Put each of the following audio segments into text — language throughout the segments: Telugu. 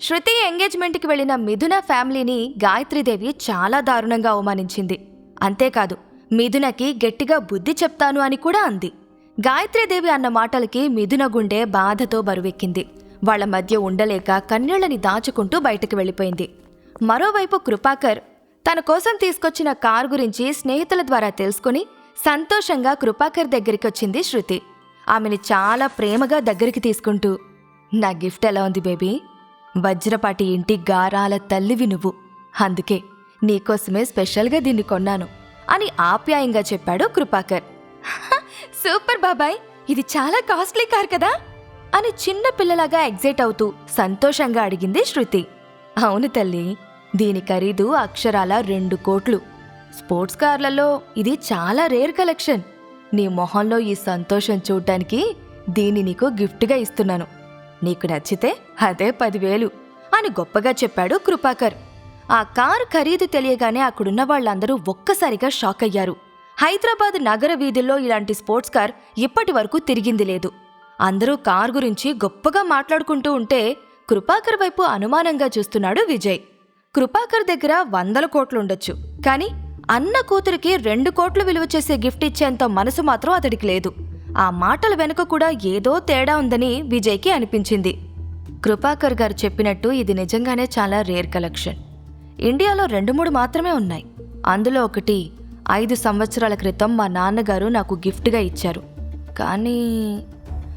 శృతి ఎంగేజ్మెంట్కి వెళ్ళిన మిథున ఫ్యామిలీని గాయత్రీదేవి చాలా దారుణంగా అవమానించింది. అంతేకాదు మిథునకి గట్టిగా బుద్ధి చెప్తాను అని కూడా అంది. గాయత్రీదేవి అన్న మాటలకి మిథున గుండె బాధతో బరువెక్కింది. వాళ్ళ మధ్య ఉండలేక కన్నీళ్ళని దాచుకుంటూ బయటకు వెళ్ళిపోయింది. మరోవైపు కృపాకర్ తన కోసం తీసుకొచ్చిన కార్ గురించి స్నేహితుల ద్వారా తెలుసుకుని సంతోషంగా కృపాకర్ దగ్గరికి వచ్చింది శృతి. ఆమెని చాలా ప్రేమగా దగ్గరికి తీసుకుంటూ నా గిఫ్ట్ ఎలా ఉంది బేబీ? వజ్రపాటి ఇంటి గారాల తల్లివి నువ్వు. అందుకే నీకోసమే స్పెషల్గా దీన్ని కొన్నాను అని ఆప్యాయంగా చెప్పాడు కృపాకర్. సూపర్ బాబాయ్ ఇది చాలా కాస్ట్లీ కార్ కదా? అని చిన్న పిల్లలాగా ఎగ్జైట్ అవుతూ సంతోషంగా అడిగింది శృతి. అవును తల్లి దీని ఖరీదు అక్షరాల రెండు కోట్లు. స్పోర్ట్స్ కార్లలో ఇది చాలా రేర్ కలెక్షన్. నీ మొహంలో ఈ సంతోషం చూడటానికి దీన్ని నీకు గిఫ్ట్గా ఇస్తున్నాను. నీకు నచ్చితే అదే పదివేలు అని గొప్పగా చెప్పాడు కృపాకర్. ఆ కారు ఖరీదు తెలియగానే అక్కడున్న వాళ్ళందరూ ఒక్కసారిగా షాక్ అయ్యారు. హైదరాబాద్ నగర వీధుల్లో ఇలాంటి స్పోర్ట్స్ కార్ ఇప్పటి వరకు తిరిగింది లేదు. అందరూ కార్ గురించి గొప్పగా మాట్లాడుకుంటూ ఉంటే కృపాకర్ వైపు అనుమానంగా చూస్తున్నాడు విజయ్. కృపాకర్ దగ్గర వందల కోట్లుండొచ్చు కానీ అన్న కూతురికి రెండు కోట్లు విలువ చేసే గిఫ్ట్ ఇచ్చేంత మనసు మాత్రం అతడికి లేదు. ఆ మాటల వెనుక కూడా ఏదో తేడా ఉందని విజయ్కి అనిపించింది. కృపాకర్ గారు చెప్పినట్టు ఇది నిజంగానే చాలా రేర్ కలెక్షన్. ఇండియాలో రెండు మూడు మాత్రమే ఉన్నాయి. అందులో ఒకటి ఐదు సంవత్సరాల క్రితం మా నాన్నగారు నాకు గిఫ్ట్గా ఇచ్చారు. కానీ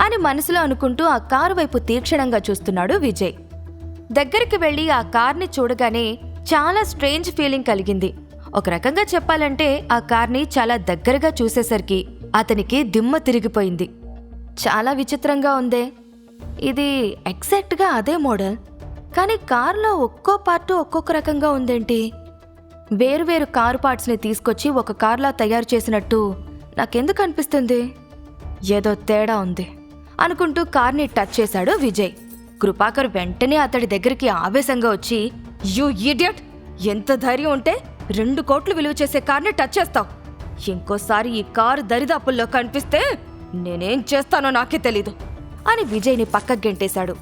అని మనసులో అనుకుంటూ ఆ కారు వైపు తీక్షణంగా చూస్తున్నాడు విజయ్. దగ్గరికి వెళ్ళి ఆ కార్ని చూడగానే చాలా స్ట్రేంజ్ ఫీలింగ్ కలిగింది. ఒక రకంగా చెప్పాలంటే ఆ కార్ని చాలా దగ్గరగా చూసేసరికి అతనికి దిమ్మ తిరిగిపోయింది. చాలా విచిత్రంగా ఉందే. ఇది ఎగ్జాక్ట్గా అదే మోడల్. కానీ కార్లో ఒక్కో పార్టు ఒక్కొక్క రకంగా ఉందేంటి? వేరువేరు కారు పార్ట్స్ని తీసుకొచ్చి ఒక కారులా తయారు చేసినట్టు నాకెందుకు అనిపిస్తుంది? ఏదో తేడా ఉంది. అనుకుంటూ కార్ని టచ్ చేశాడు విజయ్. కృపాకర్ వెంటనే అతడి దగ్గరికి ఆవేశంగా వచ్చి యూ ఇడియట్! ఎంత ధైర్యం ఉంటే రెండు కోట్లు విలువ చేసే కార్ని టచ్ చేస్తావు. ఇంకోసారి ఈ కారు దరిదాపుల్లో కనిపిస్తే నేనేం చేస్తానో నాకే తెలీదు అని విజయ్ని పక్కకు గెంటేశాడు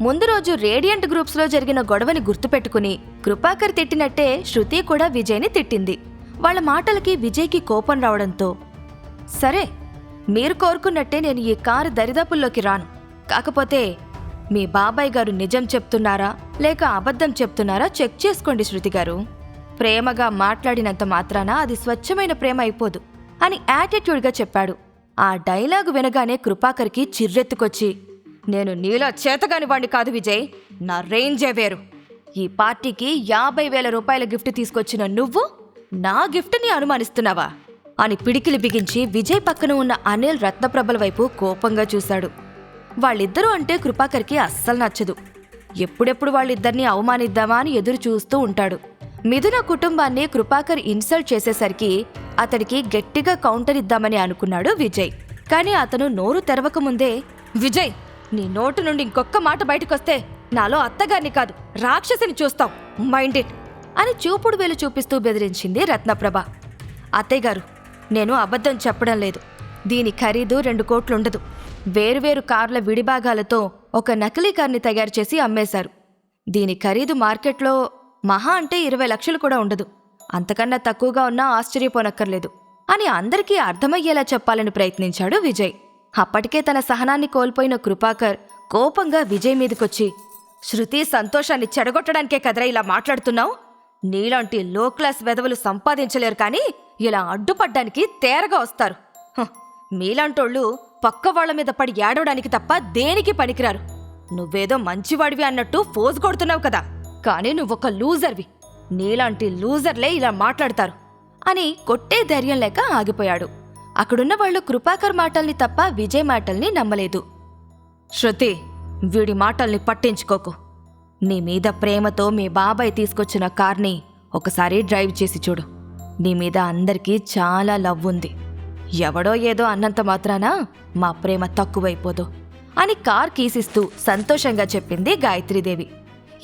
ముందు రోజు రేడియంట్ గ్రూప్స్లో జరిగిన గొడవని గుర్తుపెట్టుకుని కృపాకర్ తిట్టినట్టే శృతి కూడా విజయ్ని తిట్టింది. వాళ్ళ మాటలకి విజయ్కి కోపం రావడంతో సరే మీరు కోరుకున్నట్టే నేను ఈ కారు దరిదాపుల్లోకి రాను. కాకపోతే మీ బాబాయ్ గారు నిజం చెప్తున్నారా లేక అబద్ధం చెప్తున్నారా చెక్ చేసుకోండి శృతి గారు. ప్రేమగా మాట్లాడినంత మాత్రాన అది స్వచ్ఛమైన ప్రేమ అయిపోదు అని యాటిట్యూడ్గా చెప్పాడు. ఆ డైలాగు వినగానే కృపాకర్కి చిర్రెత్తుకొచ్చి నేను నీలో చేతగాని వాణ్ణి కాదు విజయ్ నా రేంజే వేరు. ఈ పార్టీకి యాభై వేల రూపాయల గిఫ్ట్ తీసుకొచ్చిన నువ్వు నా గిఫ్ట్ని అనుమానిస్తున్నావా? అని పిడికిలి బిగించి విజయ్ పక్కన ఉన్న అనిల్ రత్నప్రభల వైపు కోపంగా చూశాడు. వాళ్ళిద్దరూ అంటే కృపాకర్కి అస్సలు నచ్చదు. ఎప్పుడెప్పుడు వాళ్ళిద్దరిని అవమానిద్దామా అని ఎదురు చూస్తూ ఉంటాడు. మిథున కుటుంబాన్ని కృపాకర్ ఇన్సల్ట్ చేసేసరికి అతడికి గట్టిగా కౌంటర్ ఇద్దామని అనుకున్నాడు విజయ్. కానీ అతను నోరు తెరవకముందే విజయ్ నీ నోటు నుండి ఇంకొక్క మాట బయటకొస్తే నాలో అత్తగారిని కాదు రాక్షసిని చూస్తావు. Mind it. అని చూపుడు వేలు చూపిస్తూ బెదిరించింది రత్నప్రభ. అత్తయ్య గారు నేను అబద్ధం చెప్పడం లేదు. దీని ఖరీదు రెండు కోట్లుండదు. వేరువేరు కార్ల విడిభాగాలతో ఒక నకిలీ కార్ని తయారు చేసి అమ్మేశారు. దీని ఖరీదు మార్కెట్లో మహా అంటే ఇరవై లక్షలు కూడా ఉండదు. అంతకన్నా తక్కువగా ఉన్నా ఆశ్చర్యపోనక్కర్లేదు. అని అందరికీ అర్థమయ్యేలా చెప్పాలని ప్రయత్నించాడు విజయ్. అప్పటికే తన సహనాన్ని కోల్పోయిన కృపాకర్ కోపంగా విజయ్ మీదకొచ్చి శృతి సంతోషాన్ని చెడగొట్టడానికే కదరా ఇలా మాట్లాడుతున్నావు? నీలాంటి లో క్లాస్ వెధవలు సంపాదించలేరు కానీ ఇలా అడ్డుపడ్డానికి తేరగా వస్తారు. మీలాంటోళ్ళు పక్క వాళ్ళ మీద పడి ఏడవడానికి తప్ప దేనికి పనికిరారు? నువ్వేదో మంచివాడివి అన్నట్టు ఫోజ్ కొడుతున్నావు కదా. కానీ నువ్వొక లూజర్వి. నీలాంటి లూజర్లే ఇలా మాట్లాడతారు. అని కొట్టే ధైర్యం లేక ఆగిపోయాడు. అక్కడున్న వాళ్ళు కృపాకర్ మాటల్ని తప్ప విజయ్ మాటల్ని నమ్మలేదు. శృతి వీడి మాటల్ని పట్టించుకోకు. నీ మీద ప్రేమతో మీ బాబాయ్ తీసుకొచ్చిన కార్ని ఒకసారి డ్రైవ్ చేసి చూడు. నీ మీద అందరికీ చాలా లవ్ ఉంది. ఎవడో ఏదో అన్నంత మాత్రాన మా ప్రేమ తక్కువైపోదు. అని కార్ కీసిస్తూ సంతోషంగా చెప్పింది గాయత్రీదేవి.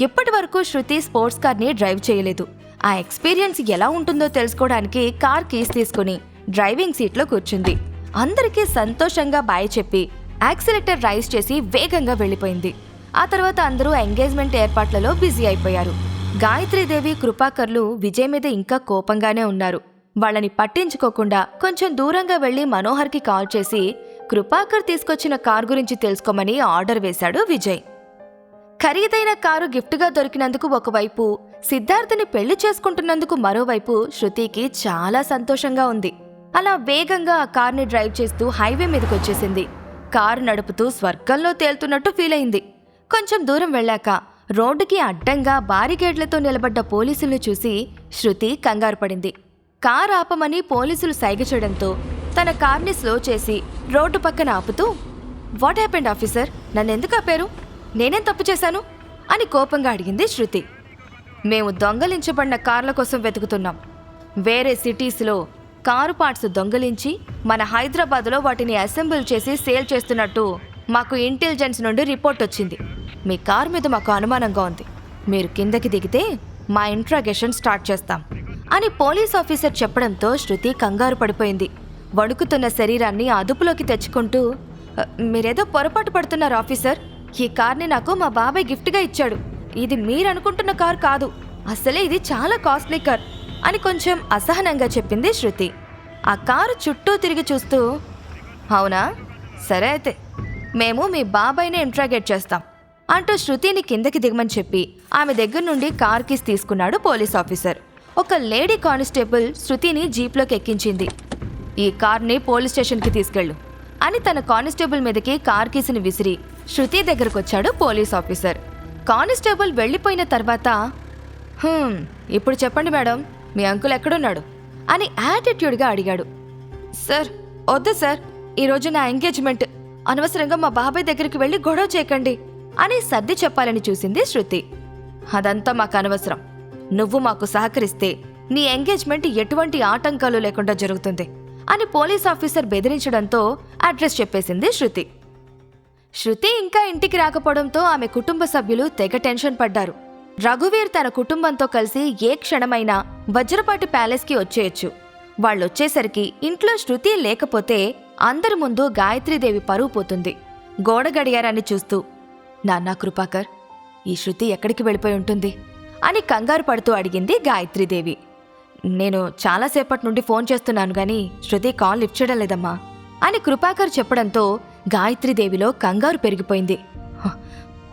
ఇప్పటి వరకు శృతి స్పోర్ట్స్ కార్ని డ్రైవ్ చేయలేదు. ఆ ఎక్స్పీరియన్స్ ఎలా ఉంటుందో తెలుసుకోవడానికి కార్ కీస్ తీసుకుని డ్రైవింగ్ సీట్లో కూర్చుంది. అందరికీ సంతోషంగా బాయ్ చెప్పి యాక్సిలేటర్ రైజ్ చేసి వేగంగా వెళ్ళిపోయింది. ఆ తర్వాత అందరూ ఎంగేజ్మెంట్ ఏర్పాట్లలో బిజీ అయిపోయారు. గాయత్రీదేవి కృపాకర్లు విజయ్ మీద ఇంకా కోపంగానే ఉన్నారు. వాళ్ళని పట్టించుకోకుండా కొంచెం దూరంగా వెళ్ళి మనోహర్కి కాల్ చేసి కృపాకర్ తీసుకొచ్చిన కార్ గురించి తెలుసుకోమని ఆర్డర్ వేశాడు విజయ్. ఖరీదైన కారు గిఫ్ట్గా దొరికినందుకు ఒకవైపు సిద్ధార్థని పెళ్ళి చేసుకుంటున్నందుకు మరోవైపు శృతికి చాలా సంతోషంగా ఉంది. అలా వేగంగా ఆ కార్ని డ్రైవ్ చేస్తూ హైవే మీదకొచ్చేసింది. కారు నడుపుతూ స్వర్గంలో తేలుతున్నట్టు ఫీల్ అయింది. కొంచెం దూరం వెళ్ళాక రోడ్డుకి అడ్డంగా బారికేడ్లతో నిలబడ్డ పోలీసుల్ని చూసి శృతి కంగారు పడింది. కారు ఆపమని పోలీసులు సైగ చేయడంతో తన కార్ని స్లో చేసి రోడ్డు పక్కన ఆపుతూ వాట్ హ్యాపెండ్ ఆఫీసర్? నన్నెందుకు ఆపారు? నేనేం తప్పు చేశాను? అని కోపంగా అడిగింది శృతి. మేము దొంగలించబడిన కార్ల కోసం వెతుకుతున్నాం. వేరే సిటీస్లో కారు పార్ట్స్ దొంగలించి మన హైదరాబాద్లో వాటిని అసెంబుల్ చేసి సేల్ చేస్తున్నట్టు మాకు ఇంటెలిజెన్స్ నుండి రిపోర్ట్ వచ్చింది. మీ కార్ మీద మాకు అనుమానంగా ఉంది. మీరు కిందకి దిగితే మా ఇంట్రాగేషన్ స్టార్ట్ చేస్తాం. అని పోలీస్ ఆఫీసర్ చెప్పడంతో శృతి కంగారు పడిపోయింది. వణుకుతున్న శరీరాన్ని అదుపులోకి తెచ్చుకుంటూ మీరేదో పొరపాటు పడుతున్నారు ఆఫీసర్? ఈ కార్ని నాకు మా బాబాయ్ గిఫ్ట్గా ఇచ్చాడు. ఇది మీరనుకుంటున్న కార్ కాదు. అసలే ఇది చాలా కాస్ట్లీ కార్ అని కొంచెం అసహనంగా చెప్పింది శృతి. ఆ కారు చుట్టూ తిరిగి చూస్తూ అవునా? సరే అయితే మేము మీ బాబాయ్ని ఇంట్రాగేట్ చేస్తాం అంటూ శృతిని కిందకి దిగమని చెప్పి ఆమె దగ్గర నుండి కార్ కీస్ తీసుకున్నాడు పోలీస్ ఆఫీసర్. ఒక లేడీ కానిస్టేబుల్ శృతిని జీప్లోకి ఎక్కించింది. ఈ కార్ని పోలీస్ స్టేషన్కి తీసుకెళ్ళు. అని తన కానిస్టేబుల్ మీదకి కార్ కీసుని విసిరి శృతి దగ్గరకొచ్చాడు పోలీస్ ఆఫీసర్. కానిస్టేబుల్ వెళ్ళిపోయిన తర్వాత ఇప్పుడు చెప్పండి మేడం మీ అంకుల్ ఎక్కడున్నాడు? అని యాటిట్యూడ్గా అడిగాడు. సార్ వద్దు సార్ ఈరోజు నా ఎంగేజ్మెంట్. అనవసరంగా మా బాబాయ్ దగ్గరికి వెళ్ళి గొడవ చేయకండి అని సర్ది చెప్పాలని చూసింది శృతి. అదంతా మాకు అనవసరం. నువ్వు మాకు సహకరిస్తే నీ ఎంగేజ్మెంట్ ఎటువంటి ఆటంకాలు లేకుండా జరుగుతుంది. అని పోలీస్ ఆఫీసర్ బెదిరించడంతో అడ్రస్ చెప్పేసింది శృతి. శృతి ఇంకా ఇంటికి రాకపోవడంతో ఆమె కుటుంబ సభ్యులు తెగ టెన్షన్ పడ్డారు. రఘువీర్ తన కుటుంబంతో కలిసి ఏ క్షణమైనా వజ్రపాటి ప్యాలెస్కి వచ్చేయచ్చు. వాళ్ళొచ్చేసరికి ఇంట్లో శృతి లేకపోతే అందరి ముందు గాయత్రీదేవి పరువు పోతుంది. గోడ గడియారాన్ని చూస్తూ నాన్నా కృపాకర్ ఈ శృతి ఎక్కడికి వెళ్ళిపోయి ఉంటుంది? అని కంగారు పడుతూ అడిగింది గాయత్రీదేవి. నేను చాలాసేపటి నుండి ఫోన్ చేస్తున్నాను కానీ శృతి కాల్ లిఫ్ట్ చేయడం లేదమ్మా అని కృపాకర్ చెప్పడంతో గాయత్రీదేవిలో కంగారు పెరిగిపోయింది.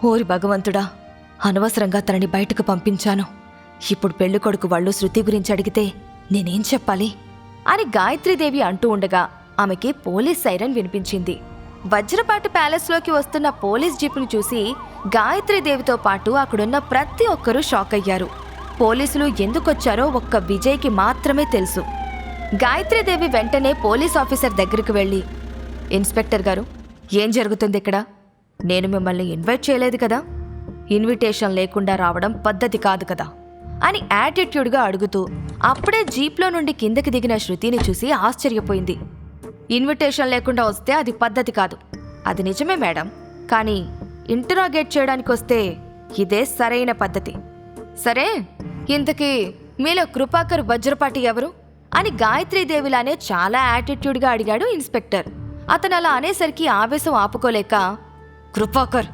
ఓరి భగవంతుడా అనవసరంగా తనని బయటకు పంపించాను. ఇప్పుడు పెళ్ళి కొడుకు వాళ్ళు శృతి గురించి అడిగితే నేనేం చెప్పాలి? అని గాయత్రీదేవి అంటూ ఉండగా ఆమెకి పోలీస్ సైరన్ వినిపించింది. వజ్రపాటి ప్యాలెస్లోకి వస్తున్న పోలీస్ జీపును చూసి గాయత్రీదేవితో పాటు అక్కడున్న ప్రతి ఒక్కరూ షాక్ అయ్యారు పోలీసులు ఎందుకొచ్చారో ఒక్క విజయ్కి మాత్రమే తెలుసు. గాయత్రీదేవి వెంటనే పోలీస్ ఆఫీసర్ దగ్గరికి వెళ్ళి ఇన్స్పెక్టర్ గారు ఏం జరుగుతుంది ఇక్కడ? నేను మిమ్మల్ని ఇన్వైట్ చేయలేదు కదా? ఇన్విటేషన్ లేకుండా రావడం పద్ధతి కాదు కదా? అని యాటిట్యూడ్గా అడుగుతూ అప్పుడే జీప్లో నుండి కిందకి దిగిన శృతిని చూసి ఆశ్చర్యపోయింది. ఇన్విటేషన్ లేకుండా వస్తే అది పద్ధతి కాదు. అది నిజమే మేడం. కానీ ఇంటరాగేట్ చేయడానికి వస్తే ఇదే సరైన పద్ధతి. సరే ఇంతకీ మీలో కృపాకర్ వజ్రపాటి ఎవరు? అని గాయత్రీదేవిలానే చాలా యాటిట్యూడ్గా అడిగాడు ఇన్స్పెక్టర్. అతను అలా అనేసరికి ఆవేశం ఆపుకోలేక కృపాకర్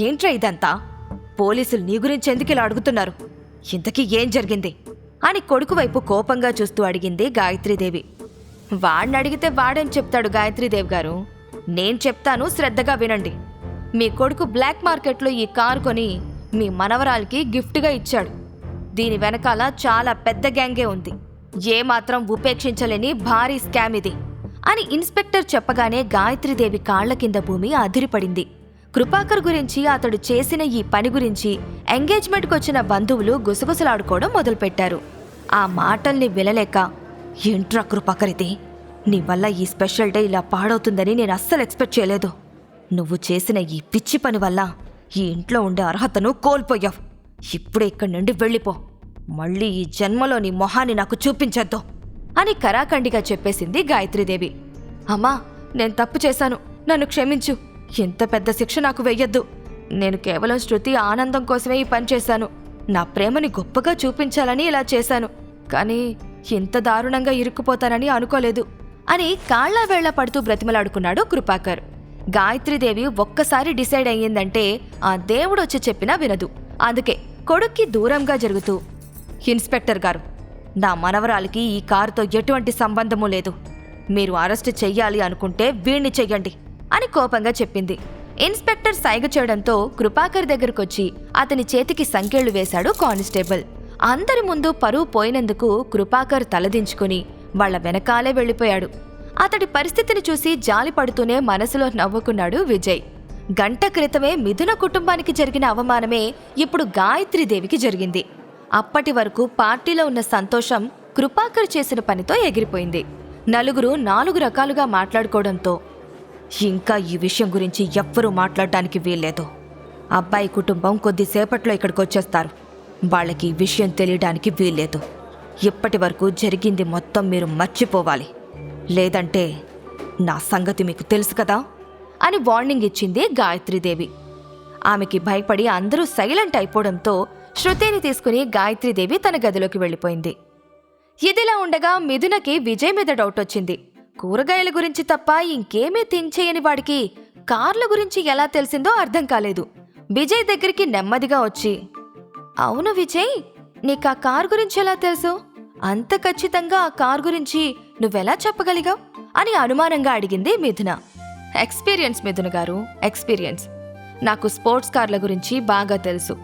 ఏంట్రా ఇదంతా? పోలీసులు నీ గురించి ఎందుకు ఇలా అడుగుతున్నారు? ఇంతకీ ఏం జరిగింది? అని కొడుకు వైపు కోపంగా చూస్తూ అడిగింది గాయత్రీదేవి. వాడిని అడిగితే వాడేం చెప్తాడు గాయత్రీదేవి గారు? నేను చెప్తాను శ్రద్ధగా వినండి. మీ కొడుకు బ్లాక్ మార్కెట్లో ఈ కారు కొని మీ మనవరాలకి గిఫ్ట్గా ఇచ్చాడు. దీని వెనకాల చాలా పెద్ద గ్యాంగే ఉంది. ఏమాత్రం ఉపేక్షించలేని భారీ స్కామ్ ఇది. అని ఇన్స్పెక్టర్ చెప్పగానే గాయత్రీదేవి కాళ్ళ కింద భూమి అదిరిపడింది. కృపాకర్ గురించి అతడు చేసిన ఈ పని గురించి ఎంగేజ్మెంట్కి వచ్చిన బంధువులు గుసగుసలాడుకోవడం మొదలుపెట్టారు. ఆ మాటల్ని వినలేక ఏంట్రా కృపాకర్ ఇది? నీ వల్ల ఈ స్పెషల్ డే ఇలా పాడవుతుందని నేను అస్సలు ఎక్స్పెక్ట్ చేయలేదు. నువ్వు చేసిన ఈ పిచ్చి పని వల్ల ఈ ఇంట్లో ఉండే అర్హతను కోల్పోయావు. ఇప్పుడే ఇక్కడి నుండి వెళ్ళిపో. మళ్ళీ ఈ జన్మలో నీ మొహాన్ని నాకు చూపించొద్దు అని కరాఖండిగా చెప్పేసింది గాయత్రీదేవి. అమ్మా నేను తప్పు చేశాను. నన్ను క్షమించు. ఎంత పెద్ద శిక్ష నాకు వెయ్యొద్దు. నేను కేవలం శృతి ఆనందం కోసమే ఈ పని చేశాను. నా ప్రేమని గొప్పగా చూపించాలని ఇలా చేశాను. కానీ ఇంత దారుణంగా ఇరుక్కుపోతానని అనుకోలేదు అని కాళ్ళవేళ్ళ పడుతూ బ్రతిమలాడుకున్నాడు కృపాకర్. గాయత్రీదేవి ఒక్కసారి డిసైడ్ అయ్యిందంటే ఆ దేవుడు వచ్చి చెప్పినా వినదు. అందుకే కొడుక్కి దూరంగా జరుగుతూ. ఇన్స్పెక్టర్ గారు నా మనవరాలికి ఈ కారుతో ఎటువంటి సంబంధము లేదు. మీరు అరెస్ట్ చెయ్యాలి అనుకుంటే వీణ్ణి చెయ్యండి అని కోపంగా చెప్పింది. ఇన్స్పెక్టర్ సైగ చేయడంతో కృపాకర్ దగ్గరకొచ్చి అతని చేతికి సంకెళ్ళు వేశాడు కానిస్టేబుల్. అందరి ముందు పరువు పోయినందుకు కృపాకర్ తలదించుకుని వాళ్ళ వెనకాలే వెళ్ళిపోయాడు. అతడి పరిస్థితిని చూసి జాలి పడుతూనే మనసులో నవ్వుకున్నాడు విజయ్. గంట క్రితమే మిథున కుటుంబానికి జరిగిన అవమానమే ఇప్పుడు గాయత్రీదేవికి జరిగింది. అప్పటి వరకు పార్టీలో ఉన్న సంతోషం కృపాకర్ చేసిన పనితో ఎగిరిపోయింది. నలుగురు నాలుగు రకాలుగా మాట్లాడుకోవడంతో ఇంకా ఈ విషయం గురించి ఎవ్వరూ మాట్లాడటానికి వీల్లేదు. అబ్బాయి కుటుంబం కొద్దిసేపట్లో ఇక్కడికి వచ్చేస్తారు. వాళ్ళకి ఈ విషయం తెలియడానికి వీల్లేదు. ఇప్పటి వరకు జరిగింది మొత్తం మీరు మర్చిపోవాలి. లేదంటే నా సంగతి మీకు తెలుసు కదా? అని వార్నింగ్ ఇచ్చింది గాయత్రీదేవి. ఆమెకి భయపడి అందరూ సైలెంట్ అయిపోవడంతో శృతిని తీసుకుని గాయత్రీదేవి తన గదిలోకి వెళ్ళిపోయింది. ఇదిలా ఉండగా మిథునకి విజయ్ మీద డౌట్ వచ్చింది. కూరగాయల గురించి తప్ప ఇంకేమీ థింక్ చేయని వాడికి కార్ల గురించి ఎలా తెలిసిందో అర్థం కాలేదు. విజయ్ దగ్గరికి నెమ్మదిగా వచ్చి అవును విజయ్ నీకు ఆ కార్ గురించి ఎలా తెలుసు? అంత ఖచ్చితంగా ఆ కార్ గురించి నువ్వెలా చెప్పగలిగావు? అని అనుమానంగా అడిగింది మిథున. ఎక్స్పీరియన్స్ మిథున్ గారు ఎక్స్పీరియన్స్. నాకు స్పోర్ట్స్ కార్ల గురించి బాగా తెలుసు.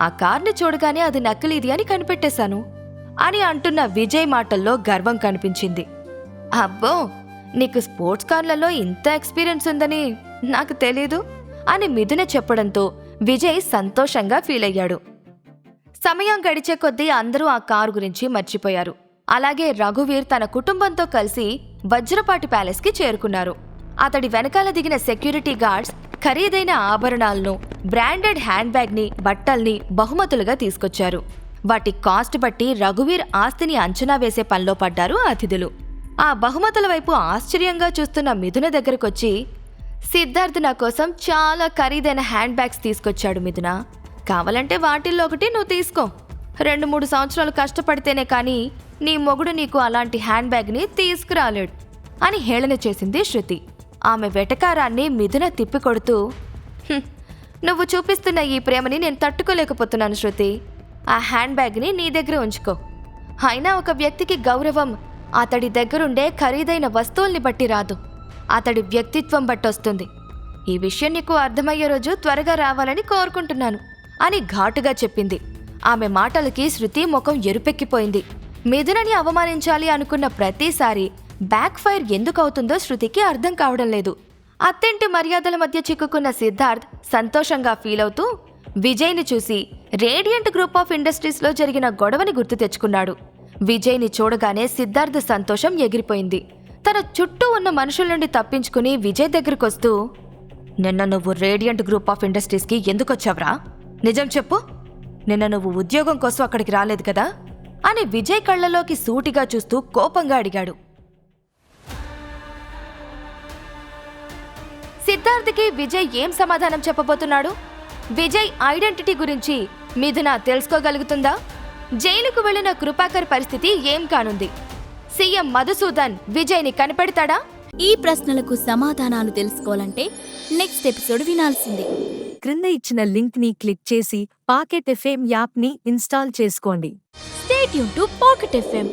ఆ కార్ని చూడగానే అది నకిలీది అని కనిపెట్టేశాను. అని అంటున్న విజయ్ మాటల్లో గర్వం కనిపించింది. అబ్బో నీకు స్పోర్ట్స్ కార్లలో ఇంత ఎక్స్పీరియన్స్ ఉందని నాకు తెలీదు అని మిథున చెప్పడంతో విజయ్ సంతోషంగా ఫీల్ అయ్యాడు. సమయం గడిచే కొద్దీ అందరూ ఆ కారు గురించి మర్చిపోయారు. అలాగే రఘువీర్ తన కుటుంబంతో కలిసి వజ్రపాటి ప్యాలెస్కి చేరుకున్నారు. అతడి వెనకాల దిగిన సెక్యూరిటీ గార్డ్స్ ఖరీదైన ఆభరణాలను బ్రాండెడ్ హ్యాండ్ బ్యాగ్ని బట్టల్ని బహుమతులుగా తీసుకొచ్చారు. వాటి కాస్ట్ బట్టి రఘువీర్ ఆస్తిని అంచనా వేసే పనిలో పడ్డారు అతిథులు. ఆ బహుమతుల వైపు ఆశ్చర్యంగా చూస్తున్న మిథున దగ్గరకొచ్చి సిద్ధార్థ్ నా కోసం చాలా ఖరీదైన హ్యాండ్ బ్యాగ్స్ తీసుకొచ్చాడు మిథున. కావాలంటే వాటిల్లో ఒకటి నువ్వు తీసుకో. రెండు మూడు సంవత్సరాలు కష్టపడితేనే కానీ నీ మొగుడు నీకు అలాంటి హ్యాండ్ బ్యాగ్ని తీసుకురాలేడు అని హేళన చేసింది శృతి. ఆమె వెటకారాన్ని మిథున తిప్పికొడుతూ నువ్వు చూపిస్తున్న ఈ ప్రేమని నేను తట్టుకోలేకపోతున్నాను శృతి. ఆ హ్యాండ్ బ్యాగ్ని నీ దగ్గర ఉంచుకో. అయినా ఒక వ్యక్తికి గౌరవం అతడి దగ్గరుండే ఖరీదైన వస్తువుల్ని బట్టి రాదు. అతడి వ్యక్తిత్వం బట్టి వస్తుంది ఈ విషయం నీకు అర్థమయ్యే రోజు త్వరగా రావాలని కోరుకుంటున్నాను అని ఘాటుగా చెప్పింది. ఆమె మాటలకి శృతి ముఖం ఎరుపెక్కిపోయింది. మిథునని అవమానించాలి అనుకున్న ప్రతిసారి బ్యాక్ ఫైర్ ఎందుకు అవుతుందో శృతికి అర్థం కావడం లేదు. అత్తింటి మర్యాదల మధ్య చిక్కుకున్న సిద్ధార్థ్ సంతోషంగా ఫీల్ అవుతూ విజయ్ని చూసి రేడియంట్ గ్రూప్ ఆఫ్ ఇండస్ట్రీస్లో జరిగిన గొడవని గుర్తు తెచ్చుకున్నాడు. విజయ్ని చూడగానే సిద్ధార్థ్ సంతోషం ఎగిరిపోయింది. తన చుట్టూ ఉన్న మనుషుల నుండి తప్పించుకుని విజయ్ దగ్గరకొస్తూ నిన్న నువ్వు రేడియంట్ గ్రూప్ ఆఫ్ ఇండస్ట్రీస్కి ఎందుకొచ్చావరా నిజం చెప్పు. నిన్న నువ్వు ఉద్యోగం కోసం అక్కడికి రాలేదు కదా? అని విజయ్ కళ్ళలోకి సూటిగా చూస్తూ కోపంగా అడిగాడు. సిద్ధార్థ్కి విజయ్ ఏం సమాధానం చెప్పబోతున్నాడు? విజయ్ ఐడెంటిటీ గురించి మిథున తెలుసుకోగలుగుతుందా? జైలుకు వెళ్ళిన కృపాకర్ పరిస్థితి ఏం కానుంది? సీఎం మధుసూదన్ విజయ్ని కనిపెడతాడా? ఈ ప్రశ్నలకు సమాధానాలు తెలుసుకోవాలంటే నెక్స్ట్ ఎపిసోడ్ వినాల్సిందే. క్రింద ఇచ్చిన లింక్ని క్లిక్ చేసి పాకెట్ ఎఫ్ఎం యాప్ని ఇన్స్టాల్ చేసుకోండి. స్టేట్ యూన్ టు పాకెట్ ఎఫ్ఎం.